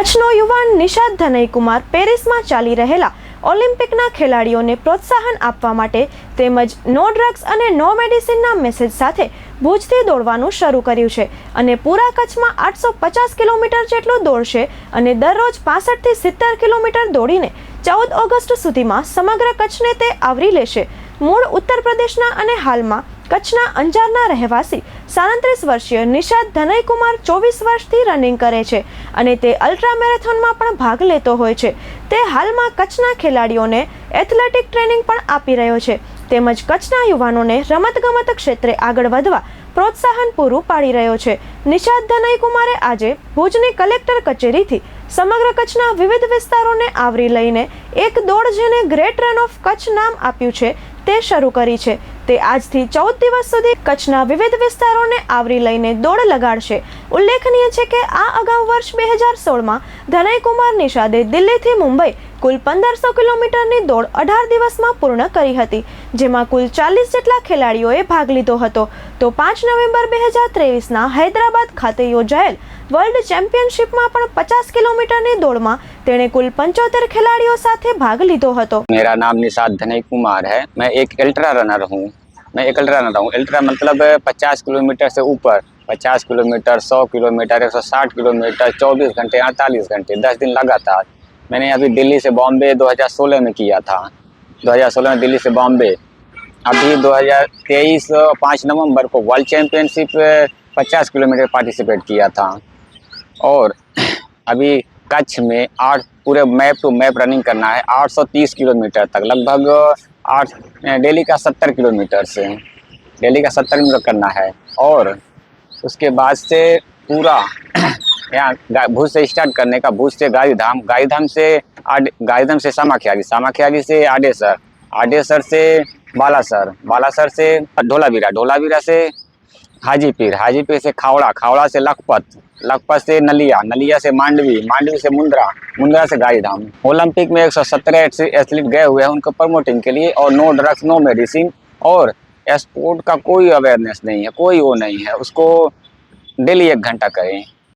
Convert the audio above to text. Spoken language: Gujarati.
કચ્છનો યુવાન નિષાદ ધનયકુમાર પેરિસમાં ચાલી રહેલા ઓલિમ્પિકના ખેલાડીઓને પ્રોત્સાહન આપવા માટે તેમજ નો ડ્રગ્સ અને નો મેડિસિનના મેસેજ સાથે ભુજથી દોડવાનું શરૂ કર્યું છે અને પૂરા કચ્છમાં આઠસો પચાસ કિલોમીટર જેટલું દોડશે અને દરરોજ પાસઠથી સિત્તેર કિલોમીટર દોડીને ચૌદ ઓગસ્ટ સુધીમાં સમગ્ર કચ્છને તે આવરી લેશે. મૂળ ઉત્તર પ્રદેશના અને હાલમાં કચ્છના અંજારના રહેવાસી સાડત્રીસ વર્ષીય નિષાદ ધનયકુમાર ચોવીસ વર્ષથી રનિંગ કરે છે અને તે અલ્ટ્રા મેરેથોનમાં પણ ભાગ લેતો હોય છે. તે હાલમાં કચ્છના ખેલાડીઓને એથ્લેટિક ટ્રેનિંગ પણ આપી રહ્યો છે. તેમજ કચ્છના યુવાનોને રમતગમત ક્ષેત્રે આગળ વધવા પ્રોત્સાહન પૂરું પાડી રહ્યો છે. નિષાદ ધનયકુમારે આજે ભુજની કલેક્ટર કચેરીથી સમગ્ર કચ્છના વિવિધ વિસ્તારોને આવરી લઈને એક દોડ જેને ગ્રેટ રન ઓફ કચ્છ નામ આપ્યું છે, તે શરૂ કરી છે. તે આજથી ચૌદ દિવસ સુધી કચ્છના વિવિધ વિસ્તારોને આવરી લઈને દોડ લગાડશે. ઉલ્લેખનીય છે કે આ અગાઉ વર્ષ બે હજાર સોળમાં ધનયકુમાર નિષાદે દિલ્હીથી મુંબઈ કુલ પંદરસો કિલોમીટરની દોડ અઢાર દિવસમાં પૂર્ણ કરી હતી, જેમાં કુલ ચાલીસ જેટલા ખેલાડીઓએ ભાગ લીધો હતો. તો પાંચ નવેમ્બર બે હજાર ત્રેવીસના હૈદરાબાદ ખાતે યોજાયેલ વર્લ્ડ ચેમ્પિયનશિપમાં પણ પચાસ કિલોમીટરની દોડમાં તેણે કુલ પંચોતેર ખેલાડીઓ સાથે ભાગ લીધો હતો. મેરા નામ નિષાદ ધનય કુમાર હૈ. મેં એક અલ્ટ્રા રનર હું. मैं एक अल्ट्रा रनर हूँ अल्ट्रा मतलब पचास किलोमीटर से ऊपर, पचास किलोमीटर, सौ किलोमीटर, एक सौ साठ किलोमीटर, चौबीस घंटे, अड़तालीस घंटे, दस दिन लगातार। मैंने अभी दिल्ली से बॉम्बे 2016 में किया था। 2016 में दिल्ली से बॉम्बे। अभी 2023 पाँच नवंबर को वर्ल्ड चैम्पियनशिप पचास किलोमीटर पार्टिसिपेट किया था। और अभी कच्छ में आठ पूरे मैप टू मैप रनिंग करना है 830 किलोमीटर तक। लगभग आठ डेली का 70 किलोमीटर से, डेली का 70 किलोमीटर करना है। और उसके बाद से पूरा, यहाँ भूज से स्टार्ट करने का, भूज से गाय धाम गाय धाम से आडे, गाय धाम से सामाख्यागी सामाख्यागी से आडेसर आडेसर से बालासर बालासर से ढोलावीरा ढोलावीरा से हाजीपीर हाजीपीर से खावड़ा खावड़ा से लखपत लखपत से नलिया नलिया से मांडवी मांडवी से मुंद्रा मुंद्रा से गाईधाम। ओलंपिक में 117 एथलीट गए हुए हैं उनको प्रमोटिंग के लिए और नो ड्रग्स नो मेडिसिन और स्पोर्ट का कोई अवेयरनेस नहीं है, कोई वो नहीं है। उसको डेली एक घंटा करें।